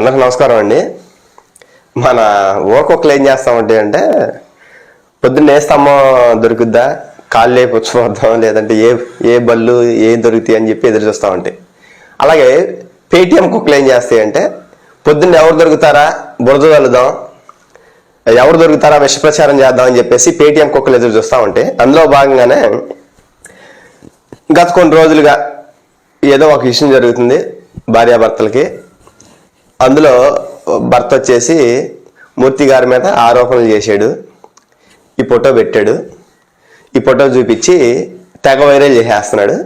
అన్నకు నమస్కారం అండి. మన ఓకొక్కలు ఏం చేస్తా అంటే పొద్దున్న ఏ స్తంభం దొరుకుద్దా? కాళ్ళు లేపు వచ్చుకోవద్దాం లేదంటే ఏ ఏ బళ్ళు ఏ దొరుకుతాయి అని చెప్పి ఎదురు చూస్తూ అలాగే పేటిఎం కుక్కలు ఏం చేస్తాయి అంటే పొద్దున్న ఎవరు దొరుకుతారా? బురద వెళదాం ఎవరు దొరుకుతారా? విషప్రచారం చేద్దాం అని చెప్పేసి పేటిఎం కుక్కలు ఎదురు చూస్తూ ఉంటే అందులో భాగంగానే గత కొన్ని రోజులుగా ఏదో ఒక విషయం జరుగుతుంది భార్యాభర్తలకి. అందులో భర్త వచ్చేసి మూర్తి గారి మీద ఆరోపణలు చేశాడు. ఈ ఫోటో పెట్టాడు. ఈ ఫోటో చూపించి తెగ వైరల్ చేసేస్తున్నాడు.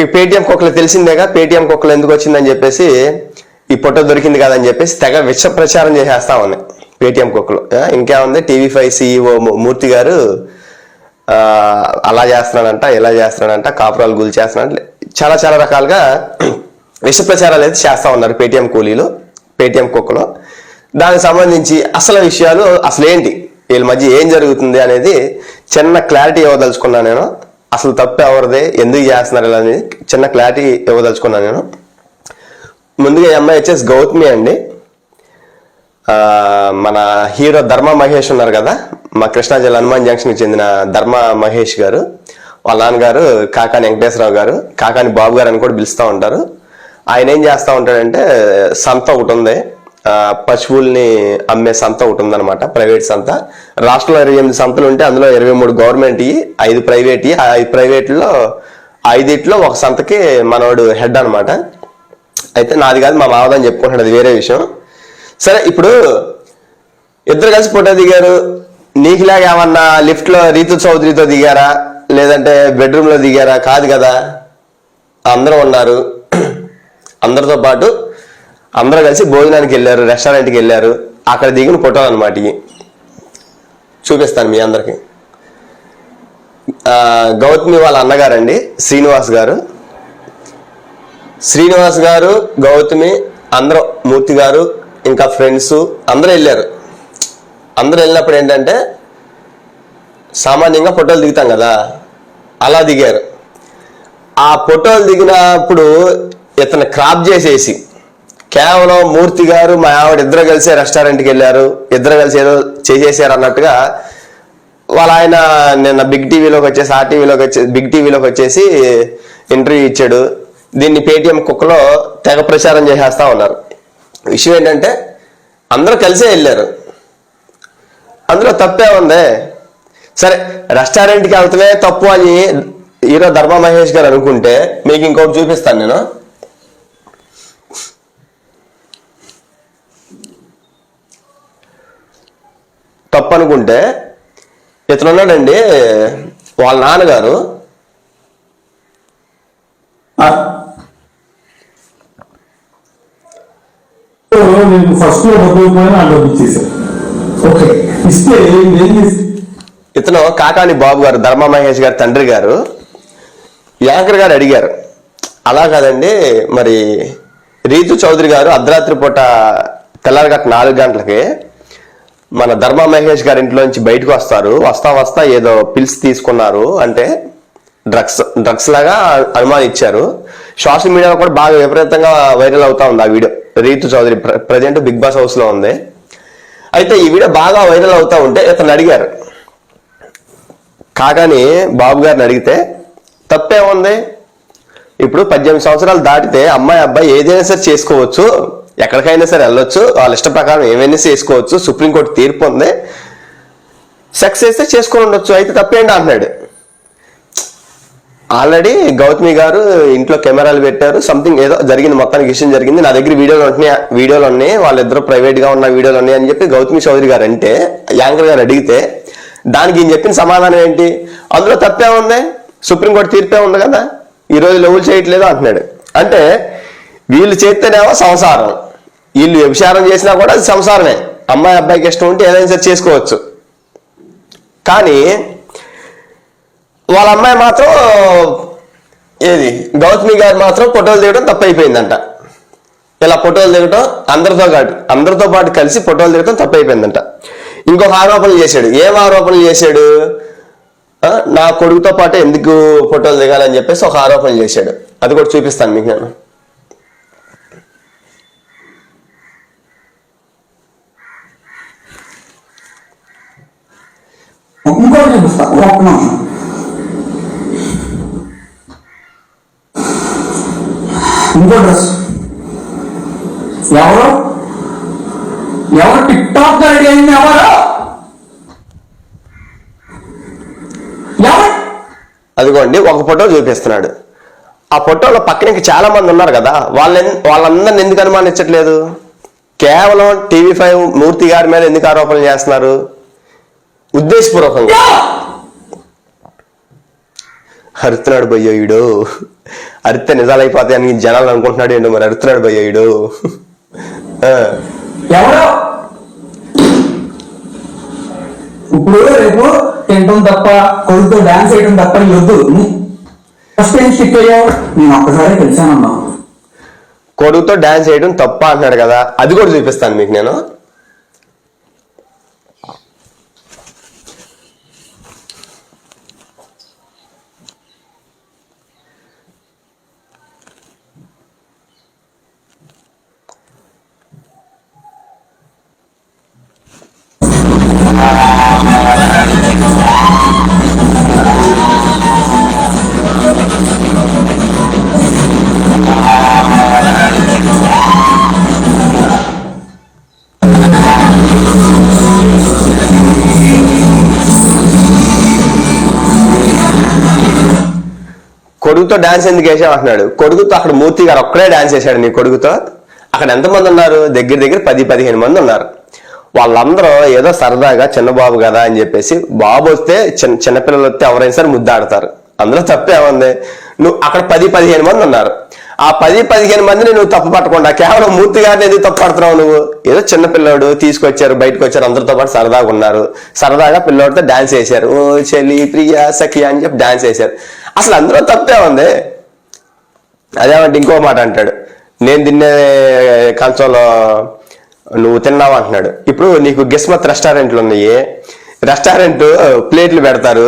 ఈ పేటిఎం కుక్కలు తెలిసిందేగా? పేటిఎం కుక్కలు ఎందుకు వచ్చిందని చెప్పేసి ఈ ఫోటో దొరికింది కదని చెప్పేసి తెగ విష ప్రచారం చేసేస్తా ఉన్నాయి పేటిఎం కుక్కలు. ఇంకేముంది? టీవీ ఫైవ్ సిఇఓ మూర్తి గారు అలా చేస్తున్నాడంట ఇలా చేస్తున్నాడంట కాపురాలు గురి చేస్తున్నాడు చాలా చాలా రకాలుగా విష ప్రచారాలు అయితే చేస్తా ఉన్నారు పేటిఎం కూలీలు. పేటిఎం కుక్కలో. దానికి సంబంధించి అసలు విషయాలు అసలు ఏంటి వీళ్ళ మధ్య ఏం జరుగుతుంది అనేది చిన్న క్లారిటీ ఇవ్వదలుచుకున్నాను నేను. అసలు తప్పు ఎవరిదే? ఎందుకు చేస్తున్నారు ఇలా అనేది చిన్న క్లారిటీ ఇవ్వదలుచుకున్నాను నేను. ముందుగా ఈ అమ్మాయి వచ్చేసి గౌతమి అండి. మన హీరో ధర్మ మహేష్ ఉన్నారు కదా? మా కృష్ణా జిల్లా హనుమాన్ జంక్షన్కి చెందిన ధర్మ మహేష్ గారు. వాళ్ళ నాన్నగారు కాకాని వెంకటేశ్వరరావు గారు. కాకాని బాబు గారు అని కూడా పిలుస్తూ ఉంటారు. ఆయన ఏం చేస్తూ ఉంటాడంటే సంత ఒకటి ఉంది. పశువుల్ని అమ్మే సంత ఒకటి ఉందన్నమాట ప్రైవేట్ సంత. రాష్ట్రంలో ఇరవై ఎనిమిది సంతలు ఉంటే అందులో ఇరవై మూడు గవర్నమెంట్ ఐదు ప్రైవేట్ ఐదు ప్రైవేట్లో ఐదిట్లో ఒక సంతకి మనోడు హెడ్ అనమాట అయితే నాది కాదు మా మావదని చెప్పుకుంటాడు అది వేరే విషయం. సరే ఇప్పుడు ఇద్దరు కలిసి ఫోటో దిగారు. నీకులాగా ఏమన్నా లిఫ్ట్లో రీతు చౌదరితో దిగారా? లేదంటే బెడ్రూమ్లో దిగారా? కాదు కదా. అందరూ ఉన్నారు. అందరితో పాటు అందరూ కలిసి భోజనానికి వెళ్ళారు రెస్టారెంట్కి వెళ్ళారు. అక్కడ దిగిన ఫోటోలు అనమాట ఇవి చూపిస్తాను మీ అందరికి. గౌతమి వాళ్ళ అన్నగారండి శ్రీనివాస్ గారు. శ్రీనివాస్ గారు గౌతమి అందరూ మూర్తి గారు ఇంకా ఫ్రెండ్స్ అందరూ వెళ్ళారు. అందరూ వెళ్ళినప్పుడు ఏంటంటే సామాన్యంగా ఫోటోలు దిగుతాం కదా అలా దిగారు. ఆ ఫోటోలు దిగినప్పుడు ఇతను క్రాప్ చేసేసి కేవలం మూర్తి గారు మా ఆవిడ ఇద్దరు కలిసి రెస్టారెంట్కి వెళ్ళారు. ఇద్దరు కలిసి ఏదో చేసేసారు అన్నట్టుగా వాళ్ళ ఆయన నిన్న బిగ్ టీవీలోకి వచ్చేసి ఆ టీవీలోకి వచ్చేసి బిగ్ టీవీలోకి వచ్చేసి ఇంటర్వ్యూ ఇచ్చాడు. దీన్ని పేటిఎం కుక్కలో తెగ ప్రచారం చేసేస్తా ఉన్నారు. విషయం ఏంటంటే అందరూ కలిసే వెళ్ళారు. అందులో తప్పే ఉంది. సరే రెస్టారెంట్కి వెళ్తమే తప్పు అని హీరో ధర్మ మహేష్ గారు అనుకుంటే మీకు ఇంకోటి చూపిస్తాను నేను. తప్పు అనుకుంటే ఇతను ఉన్నాడండి వాళ్ళ నాన్నగారు నేను ఫస్ట్ ఓకే ఇస్తే ఇతను కాకాని బాబు గారు ధర్మ మహేష్ గారి తండ్రి గారు యాంకర్ గారు అడిగారు. అలా కాదండి మరి రీతు చౌదరి గారు అర్ధరాత్రి పూట తెల్లారగట్ట నాలుగు గంటలకి మన ధర్మ మహేష్ గారి ఇంట్లో నుంచి బయటకు వస్తారు. వస్తా వస్తా ఏదో పిల్స్ తీసుకున్నారు అంటే డ్రగ్స్ డ్రగ్స్ లాగా అనుమానిచ్చారు సోషల్ మీడియాలో కూడా బాగా విపరీతంగా వైరల్ అవుతా ఉంది ఆ video. Rithu Chowdary present Big Boss హౌస్లో ఉంది. అయితే ఈ వీడియో బాగా వైరల్ అవుతా ఉంటే ఇతను అడిగారు. కాగాని బాబు గారిని అడిగితే తప్పే ఉంది. ఇప్పుడు పద్దెనిమిది సంవత్సరాలు దాటితే అమ్మాయి అబ్బాయి ఏదైనా సరే చేసుకోవచ్చు. ఎక్కడికైనా సరే వెళ్ళొచ్చు. వాళ్ళ ఇష్ట ప్రకారం ఏమైనా చేసుకోవచ్చు. సుప్రీంకోర్టు తీర్పు ఉంది. సెక్స్ చేస్తే చేసుకొని ఉండొచ్చు. అయితే తప్పేంటి అంటున్నాడు. ఆల్రెడీ గౌతమి గారు ఇంట్లో కెమెరాలు పెట్టారు. సంథింగ్ ఏదో జరిగింది. మొత్తానికి విషయం జరిగింది. నా దగ్గర వీడియోలు ఉంటున్నాయి. వీడియోలు ఉన్నాయి. వాళ్ళిద్దరు ప్రైవేట్గా ఉన్న వీడియోలు ఉన్నాయి అని చెప్పి గౌతమి చౌదరి గారు అంటే యాంకర్ గారు అడిగితే దానికి ఈయన చెప్పిన సమాధానం ఏంటి? అందులో తప్పే ఉంది. సుప్రీంకోర్టు తీర్పే ఉంది కదా. ఈరోజు లెవెల్ చేయట్లేదు అంటున్నాడు. అంటే వీళ్ళు చేస్తేనేమో సంసారం. వీళ్ళు వ్యభిచారం చేసినా కూడా అది సంసారమే. అమ్మాయి అబ్బాయికి ఇష్టం ఉంటే ఏదైనా సరే చేసుకోవచ్చు. కానీ వాళ్ళ అమ్మాయి మాత్రం ఏది? గౌతమి గారు మాత్రం ఫోటోలు దిగడం తప్పైపోయిందంట. ఇలా ఫోటోలు దిగడం అందరితో పాటు అందరితో పాటు కలిసి ఫోటోలు దిగడం తప్పైపోయిందంట. ఇంకొక ఆరోపణలు చేశాడు. ఏం ఆరోపణలు చేశాడు? నా కొడుకుతో పాటు ఎందుకు ఫోటోలు దిగాలని చెప్పేసి ఒక ఆరోపణ చేశాడు. అది కూడా చూపిస్తాను మీకు నేను. చూపిస్తా ఒక్క నిమిషం ఇంకో డ్రెస్ ఎవరు ఎవరు టిక్ టాక్ రెడీ అయింది ఎవరు ఎవరు అదిగోండి ఒక ఫోటో చూపిస్తున్నాడు. ఆ ఫోటోలో పక్కన ఇంకా చాలా మంది ఉన్నారు కదా వాళ్ళ వాళ్ళందరిని ఎందుకు అనుమానించట్లేదు? కేవలం టీవీ ఫైవ్ మూర్తి గారి మీద ఎందుకు ఆరోపణలు చేస్తున్నారు? ఉద్దేశపూర్వకంగా. అరుతున్నాడు బయ్యోయుడు అరిస్తే నిజాలు అయిపోతాయని జనాలు అనుకుంటున్నాడు ఏంటో మరి? అరుతున్నాడు బయ్యోయుడు ఎవరు? ఇప్పుడు రేపు తప్ప కొడుకుతో డాన్స్ వేయడం తప్ప వద్దు. ఫస్ట్ ఏం అయ్యావు? నేను ఒక్కసారి తెలిసానన్నా కొడుకుతో డాన్స్ చేయడం తప్ప అంటున్నాడు కదా. అది కూడా చూపిస్తాను మీకు నేను. కొడుకుతో డాన్స్ ఎందుకు వేసావు అంటున్నాడు. కొడుకుతో అక్కడ మూర్తి గారు ఒక్కడే డాన్స్ చేశాడు నీ కొడుకుతో. అక్కడ ఎంతమంది ఉన్నారు? దగ్గర దగ్గర పది పదిహేను మంది ఉన్నారు. వాళ్ళందరూ ఏదో సరదాగా చిన్న బాబు కదా అని చెప్పేసి బాబు వస్తే చిన్న చిన్నపిల్లలు వస్తే ఎవరైనా సరే ముద్దాడతారు. అందులో తప్పేముంది నువ్వు అక్కడ పది పదిహేను మంది ఉన్నారు. ఆ పది పదిహేను మందిని నువ్వు తప్పు పట్టకుండా కేవలం మూర్తి గారిని ఎందుకు తప్పు పడుతున్నావు నువ్వు? ఏదో చిన్న పిల్లోడు తీసుకొచ్చారు బయటకు వచ్చారు అందరితో పాటు సరదాగా ఉన్నారు. సరదాగా పిల్లోడితో డాన్స్ వేశారు. ఓ చెల్లి ప్రియా సఖియా అని చెప్పి డాన్స్ వేశారు. అసలు అందులో తప్పే ఉంది అదేమంటే ఇంకో మాట అంటాడు. నేను తినే కంచంలో నువ్వు తిన్నావు అంటున్నాడు. ఇప్పుడు నీకు గిస్మత్ రెస్టారెంట్లు ఉన్నాయి? రెస్టారెంట్ ప్లేట్లు పెడతారు.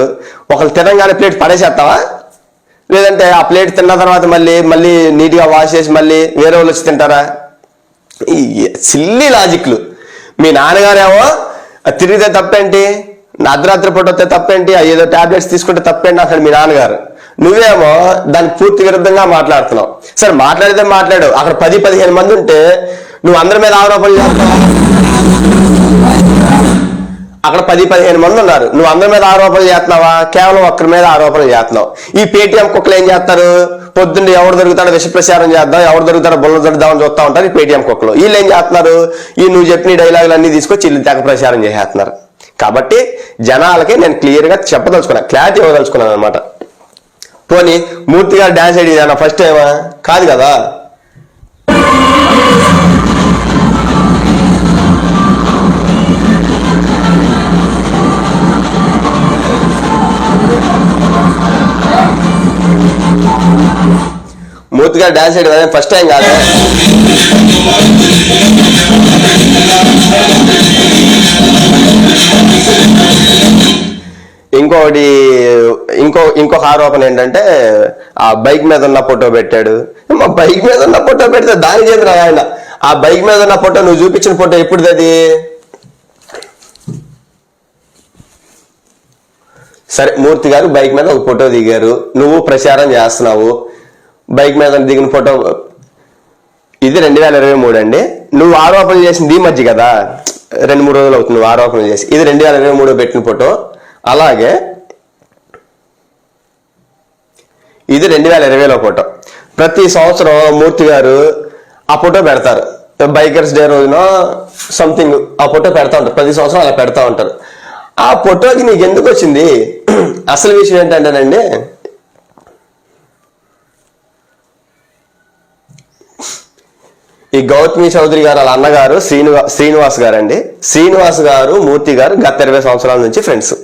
ఒకళ్ళు తినగానే ప్లేట్ పడేసేస్తావా? లేదంటే ఆ ప్లేట్ తిన్న తర్వాత మళ్ళీ మళ్ళీ నీట్గా వాష్ చేసి మళ్ళీ వేరే వాళ్ళు వచ్చి తింటారా? ఈ సిల్లీ లాజిక్లు మీ నాన్నగారేమో తిరిగితే తప్పేంటి? నా అర్ధరాత్రి పూట వస్తే తప్పేంటి? ఆ ఏదో టాబ్లెట్స్ తీసుకుంటే తప్పేంటి? అసలు మీ నాన్నగారు. నువ్వేమో దానికి పూర్తి విరుద్ధంగా మాట్లాడుతున్నావు. సరే మాట్లాడితే మాట్లాడు. అక్కడ పది పదిహేను మంది ఉంటే నువ్వు అందరి మీద ఆరోపణలు చేస్తావు? అక్కడ పది పదిహేను మంది ఉన్నారు. నువ్వు అందరి మీద ఆరోపణలు చేస్తున్నావా? కేవలం ఒక్కరి మీద ఆరోపణలు చేస్తున్నావు. ఈ పేటీఎం కుక్కలు ఏం చేస్తారు? పొద్దున్న ఎవరు దొరుకుతాడో విష ప్రచారం చేద్దాం ఎవరు దొరుకుతాడో బుల్ల దొరుకుదామని చూస్తా ఉంటారు ఈ పేటీఎం కుక్కలు. వీళ్ళు ఏం చేస్తున్నారు? ఈ నువ్వు చెప్పిన డైలాగులు అన్ని తీసుకొచ్చి వీళ్ళు తెగ ప్రచారం చేసేస్తున్నారు. కాబట్టి జనాలకి నేను క్లియర్గా చెప్పదలుచుకున్నాను క్లారిటీ ఇవ్వదలుచుకున్నాను అనమాట పోనీ మూర్తి గారు డాన్స్ ఐడి ఫస్ట్ టైమా కాదు కదా? మూర్తిగా గారు డాన్స్ చేయడం ఫస్ట్ టైం కాదు. ఇంకోటి ఇంకో ఇంకొక ఆరోపణ ఏంటంటే ఆ బైక్ మీద ఉన్న ఫోటో పెట్టాడు. మా బైక్ మీద ఉన్న ఫోటో పెడితే దాని చేతులు ఆయన? ఆ బైక్ మీద ఉన్న ఫోటో నువ్వు చూపించిన ఫోటో ఎప్పుడుది అది? సరే మూర్తి గారు బైక్ మీద ఒక ఫోటో దిగారు. నువ్వు ప్రచారం చేస్తున్నావు. బైక్ మీద దిగిన ఫోటో. ఇది రెండు వేల ఇరవై మూడు అండి. నువ్వు ఆరోపణలు చేసింది ఈ మధ్య కదా? రెండు మూడు రోజులు అవుతుంది నువ్వు ఆరోపణలు చేసి. ఇది రెండు వేల ఇరవై మూడు పెట్టిన ఫోటో. అలాగే ఇది రెండు వేల ఇరవైలో ఫోటో. ప్రతి సంవత్సరం మూర్తి గారు ఆ ఫోటో పెడతారు. బైకర్స్ డే రోజున సంథింగ్ ఆ ఫోటో పెడతా ఉంటారు. ప్రతి సంవత్సరం అలా పెడతా ఉంటారు. ఆ ఫోటోకి నీకు ఎందుకు వచ్చింది? అసలు విషయం ఏంటంటేనండి ఈ గౌతమి చౌదరి గారు వాళ్ళ అన్నగారు శ్రీనివా శ్రీనివాస్ గారు అండి శ్రీనివాస్ గారు మూర్తి గారు గత ఇరవై సంవత్సరాల నుంచి ఫ్రెండ్స్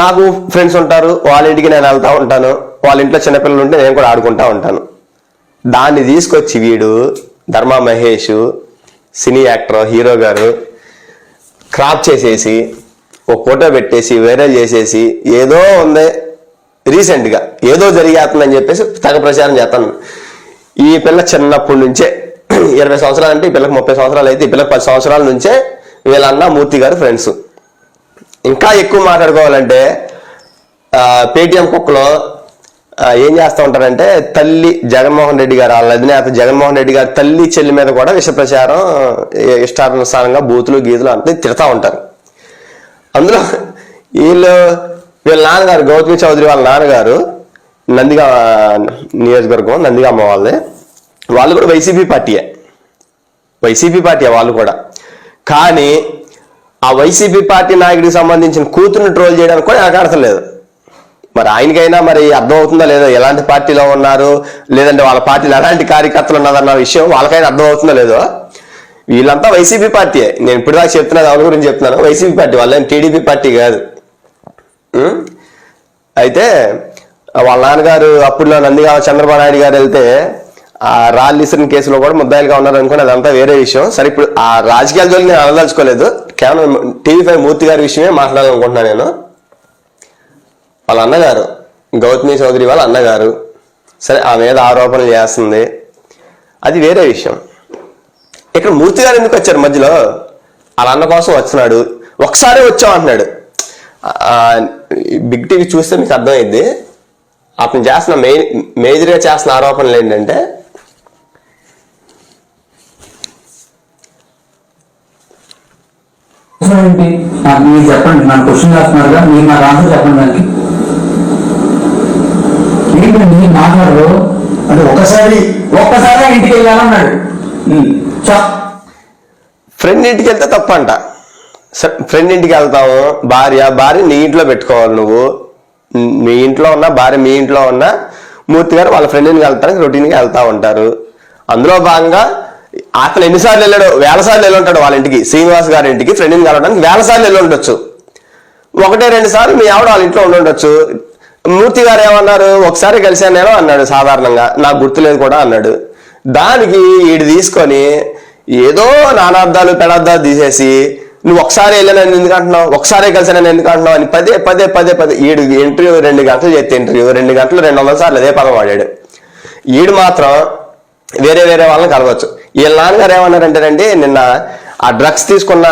నాకు ఫ్రెండ్స్ ఉంటారు వాళ్ళ ఇంటికి నేను వెళ్తూ ఉంటాను వాళ్ళ ఇంట్లో చిన్నపిల్లలు ఉంటే నేను కూడా ఆడుకుంటా ఉంటాను. దాన్ని తీసుకొచ్చి వీడు Dharma Mahesh cine actor hero garu crop చేసేసి ఒక ఫోటో పెట్టేసి వైరల్ చేసేసి ఏదో ఉంది రీసెంట్గా ఏదో జరిగేస్తుందని చెప్పేసి తెగ ప్రచారం చేస్తాను. ఈ పిల్ల చిన్నప్పటి నుంచే ఇరవై సంవత్సరాలు అంటే ఈ పిల్లకి ముప్పై సంవత్సరాలు అయితే ఈ పిల్లకి పది సంవత్సరాల నుంచే వీళ్ళన్న మూర్తి గారు ఫ్రెండ్స్ ఇంకా ఎక్కువ మాట్లాడుకోవాలంటే పేటిఎం పేటీఎం కుక్కలో ఏం చేస్తూ ఉంటారంటే తల్లి జగన్మోహన్ రెడ్డి గారు వాళ్ళ అధినేత జగన్మోహన్ రెడ్డి గారి తల్లి చెల్లి మీద కూడా విష ప్రచారం ఇష్టానుసారంగా బూతులు గీతులు అంటే తిడతా ఉంటారు. అందులో వీళ్ళు వీళ్ళ నాన్నగారు గౌతమి చౌదరి వాళ్ళ నాన్నగారు నందిగా నియోజకవర్గం నందిగామ వాళ్ళే వాళ్ళు కూడా వైసీపీ పార్టీయే. వైసీపీ పార్టీ వాళ్ళు కూడా. కానీ ఆ వైసీపీ పార్టీ నాయకుడికి సంబంధించిన కూతురుని ట్రోల్ చేయడానికి కూడా వెనకాడతలేదు మరి ఆయనకైనా మరి అర్థం అవుతుందా లేదో? ఎలాంటి పార్టీలో ఉన్నారు? లేదంటే వాళ్ళ పార్టీలో ఎలాంటి కార్యకర్తలు ఉన్నదన్న విషయం వాళ్ళకైనా అర్థం అవుతుందో లేదో? వీళ్ళంతా వైసీపీ పార్టీయే. నేను ఇప్పటిదాకా చెప్తున్నా దాని ఎవరి గురించి చెప్తున్నాను? వైసీపీ పార్టీ వాళ్ళేం టీడీపీ పార్టీ కాదు. అయితే వాళ్ళ నాన్నగారు అప్పుడులో నందిగా చంద్రబాబు నాయుడు గారు వెళ్తే ఆ రాళ్ళు ఇసిన కేసులో కూడా ముద్దాయిలుగా ఉన్నారు అదంతా వేరే విషయం. సరే ఇప్పుడు ఆ రాజకీయాల జోలికి నేను అనదలుచుకోలేదు. కేవలం టీవీ ఫైవ్ మూర్తి గారి విషయమే మాట్లాడాలనుకుంటున్నాను నేను. వాళ్ళ అన్నగారు గౌతమి చౌదరి వాళ్ళ అన్నగారు సరే ఆ మీద ఆరోపణలు చేస్తుంది. అది వేరే విషయం. ఇక్కడ మూర్తి గారు ఎందుకు వచ్చారు మధ్యలో? వాళ్ళ అన్న కోసం వచ్చినాడు. ఒకసారి వచ్చాం అంటున్నాడు. బిగ్ టీవీ చూస్తే మీకు అర్థమైంది అతను చేస్తున్న మెయిన్ మేజర్గా చేస్తున్న ఆరోపణలు ఏంటంటే ఏంటి? మీరు చెప్పండి. నన్ను క్వశ్చన్ చేస్తున్నారుగా. మీరు నాకు ఆన్సర్ చెప్పండి దానికి. ఏంటండి మాట్లాడరు? అంటే ఒకసారి ఒక్కసారి ఇంటికి వెళ్ళాలన్నాడు. ఉమ్, చా. ఫ్రెండ్ ఇంటికి వెళ్తే తప్పంట. ఫ్రెండ్ ఇంటికి వెళ్తాము భార్య భార్య నీ ఇంట్లో పెట్టుకోవాలి నువ్వు. మీ ఇంట్లో ఉన్న భార్య మీ ఇంట్లో ఉన్న మూర్తి గారు వాళ్ళ ఫ్రెండ్ని ఇంటికి వెళ్తానికి రొటీన్గా వెళ్తా ఉంటారు. అందులో భాగంగా అతను ఎన్నిసార్లు వెళ్ళాడు వేల సార్లు వెళ్ళి ఉంటాడు వాళ్ళ ఇంటికి శ్రీనివాస్ గారి ఇంటికి ఫ్రెండ్ని కలవడానికి వెళ్ళడానికి వేల సార్లు వెళ్ళి ఉండొచ్చు. ఒకటే రెండు సార్లు మీ ఆవిడ వాళ్ళ ఇంట్లో ఉండొచ్చు. మూర్తి గారు ఏమన్నారు? ఒకసారి కలిశాను నేను అన్నాడు సాధారణంగా. నాకు గుర్తులేదు కూడా అన్నాడు. దానికి వీడు తీసుకొని ఏదో నానార్థాలు పెడార్థాలు తీసేసి నువ్వు ఒకసారి వెళ్ళాను ఎందుకు అంటున్నావు? ఒకసారే కలిసానని ఎందుకు అంటున్నావు అని పదే పదే పదే పదే ఈడు ఇంటర్వ్యూ రెండు గంటలు చేస్తే ఇంటర్వ్యూ రెండు గంటలు రెండు వందల సార్లు అదే పదం వాడాడు. ఈడు మాత్రం వేరే వేరే వాళ్ళని కలవచ్చు. వీళ్ళ నాన్నగారు ఏమన్నారంటేనండి నిన్న ఆ డ్రగ్స్ తీసుకున్న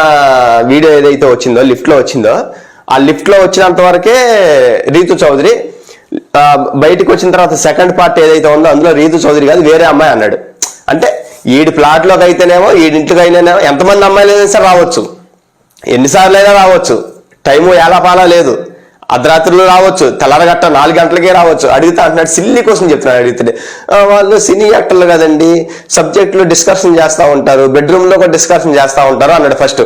వీడియో ఏదైతే వచ్చిందో లిఫ్ట్లో వచ్చిందో ఆ లిఫ్ట్లో వచ్చినంత వరకే రీతు చౌదరి బయటకు వచ్చిన తర్వాత సెకండ్ పార్ట్ ఏదైతే ఉందో అందులో రీతు చౌదరి కాదు వేరే అమ్మాయి అన్నాడు. అంటే ఈడి ప్లాట్లోకి అయితేనేమో ఈడింటికి అయితేనేమో ఎంతమంది అమ్మాయిలు అయినా సరే రావచ్చు. ఎన్నిసార్లు అయినా రావచ్చు. టైము ఏలాపాలా లేదు. అర్ధరాత్రులు రావచ్చు. తెల్లరగట్ట నాలుగు గంటలకే రావచ్చు. అడిగితే అంటున్నాడు సిల్లీ కోసం చెప్తున్నాడు అడిగితే. వాళ్ళు సినీ యాక్టర్లు కదండి సబ్జెక్టులు డిస్కషన్ చేస్తూ ఉంటారు బెడ్రూమ్లో కూడా డిస్కషన్ చేస్తూ ఉంటారు అన్నాడు ఫస్ట్.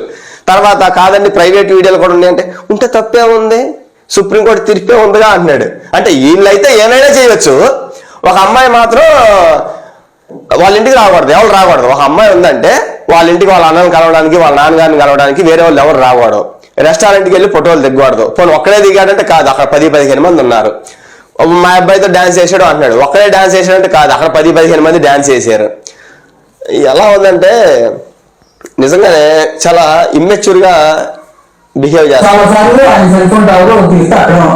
తర్వాత కాదండి ప్రైవేట్ వీడియోలు కూడా ఉన్నాయి అంటే ఉంటే తప్పే ఉంది. సుప్రీంకోర్టు తీర్పే ఉందిగా అంటున్నాడు. అంటే వీళ్ళైతే ఏమైనా చేయవచ్చు ఒక అమ్మాయి మాత్రం వాళ్ళ ఇంటికి రాకూడదు ఎవరు రాకూడదు. ఒక అమ్మాయి ఉందంటే వాళ్ళ ఇంటికి వాళ్ళ అన్నని కలవడానికి వాళ్ళ నాన్నగారిని కలవడానికి వేరే వాళ్ళు ఎవరు రాకూడదు. రెస్టారెంట్కి వెళ్ళి ఫోటోలు దిగకూడదు. పోనీ ఒక్కడే దిగాడంటే కాదు అక్కడ పది పదిహేను మంది ఉన్నారు. మా అబ్బాయితో డాన్స్ చేసాడు అంటున్నాడు. ఒక్కడే డాన్స్ చేశాడంటే కాదు అక్కడ పది పదిహేను మంది డాన్స్ చేశారు. ఎలా ఉందంటే నిజంగానే చాలా ఇమ్మెచ్యూర్గా బిహేవ్ చేస్తారు.